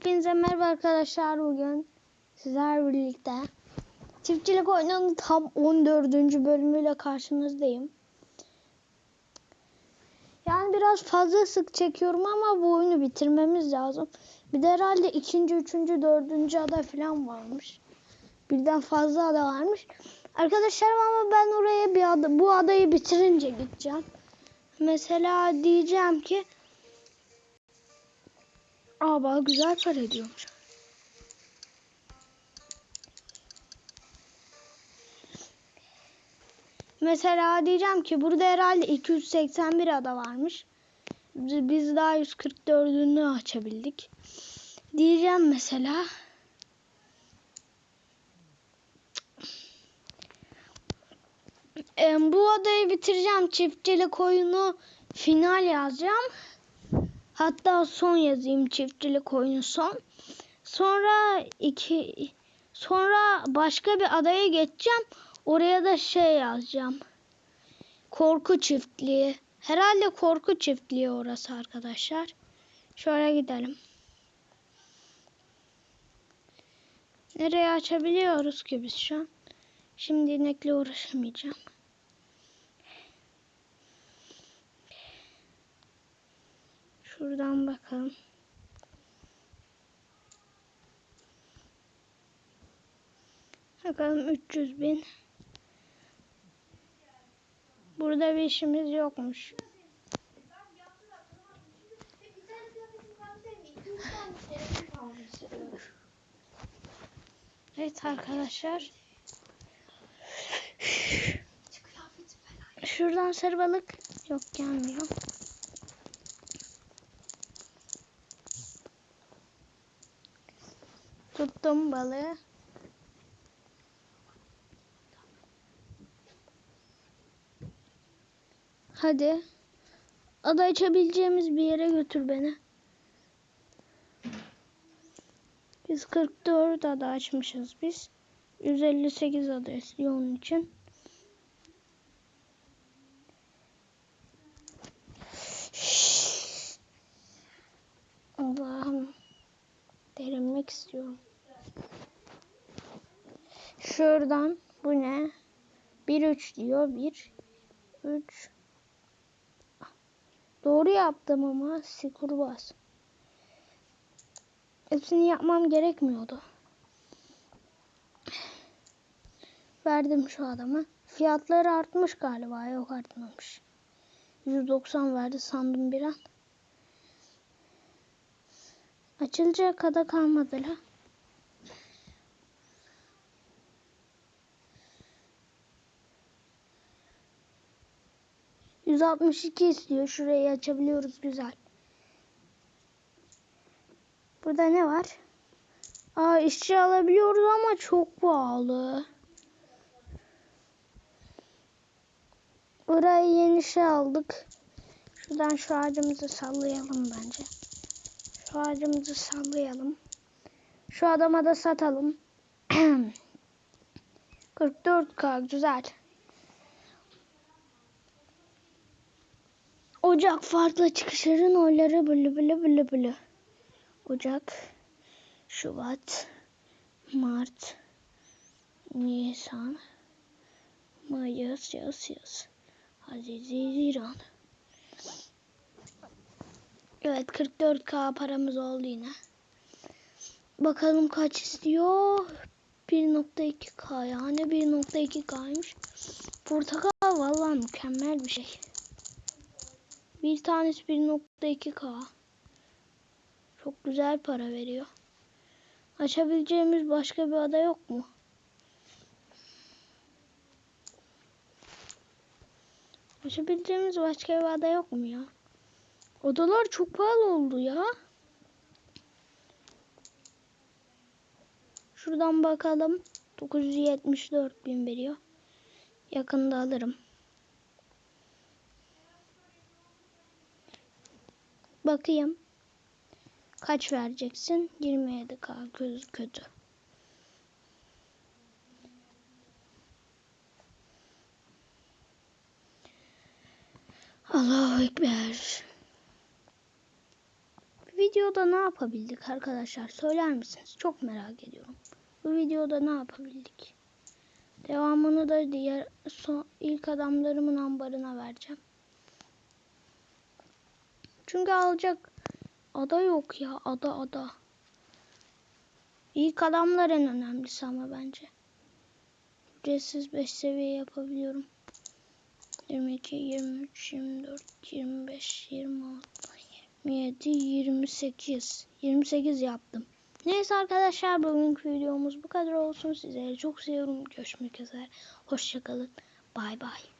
Hepinize merhaba arkadaşlar bugün sizler birlikte çiftçilik oyununun tam 14. bölümüyle karşınızdayım. Yani biraz fazla sık çekiyorum ama bu oyunu bitirmemiz lazım. Bir de herhalde ikinci, üçüncü, dördüncü ada falan varmış. Birden fazla ada varmış. Arkadaşlar ama ben oraya bir ada, bu adayı bitirince gideceğim. Mesela diyeceğim ki Aa bak güzel para ediyormuş. Mesela diyeceğim ki burada herhalde 281 ada varmış. Biz daha 144'ünü açabildik. Diyeceğim mesela. Bu adayı bitireceğim. Çiftçilik oyunu final yazacağım. Hatta son yazayım çiftçilik oyunu son. Sonra iki sonra başka bir adaya geçeceğim. Oraya da şey yazacağım. Korku çiftliği. Herhalde korku çiftliği orası arkadaşlar. Şöyle gidelim. Nereye açabiliyoruz ki biz şu an? Şimdi inekle uğraşamayacağım. Şuradan bakalım. Bakalım 300 bin. Burada bir işimiz yokmuş. Evet arkadaşlar. Şuradan sarı balık yok gelmiyor. Tuttum balığı. Hadi. Ada açabileceğimiz bir yere götür beni. Biz 44 ada açmışız biz. 158 ada istiyor onun için. Allah'ım. Derinmek istiyorum. Şuradan bu ne? 1 3 diyor. 1 3 Doğru yaptım ama sikurbaz. Hepsini yapmam gerekmiyordu. Verdim şu adama. Fiyatları artmış galiba. Yok artmamış. 190 verdi sandım bir an. Açılacak kadar kalmadı la. Yüz altmış iki istiyor. Şurayı açabiliyoruz güzel. Burada ne var? Aa işçi alabiliyoruz ama çok pahalı. Burayı yeni şey aldık. Şuradan şu ağacımızı sallayalım bence. Şu ağacımızı sallayalım. Şu adama da satalım. 44k güzel. Ocak farklı çıkışların oyları bülü bülü bülü bülü. Ocak, Şubat, Mart, Nisan, Mayıs, yaz, yaz. Haziran. Evet 44k paramız oldu yine. Bakalım kaç istiyor. 1.2k yani 1.2k'ymış. Portakal vallahi mükemmel bir şey. Bir tanesi 1.2k. Çok güzel para veriyor. Açabileceğimiz başka bir ada yok mu? Açabileceğimiz başka bir ada yok mu ya? Odalar çok pahalı oldu ya. Şuradan bakalım. 974 bin veriyor. Yakında alırım. Bakayım. Kaç vereceksin? 27k kötü kötü. Allahu Ekber. videoda ne yapabildik arkadaşlar? Söyler misiniz? Çok merak ediyorum. Bu videoda ne yapabildik? Devamını da diğer son, ilk adamlarımın ambarına vereceğim. Çünkü alacak ada yok ya. Ada ada. İlk adamlar en önemlisi ama bence. Ücretsiz 5 seviye yapabiliyorum. 22, 23, 24, 25, 26, 27, 28. 28 yaptım. Neyse arkadaşlar bugünkü videomuz bu kadar olsun. Sizleri çok seviyorum. Görüşmek üzere. Hoşçakalın. Bay bay.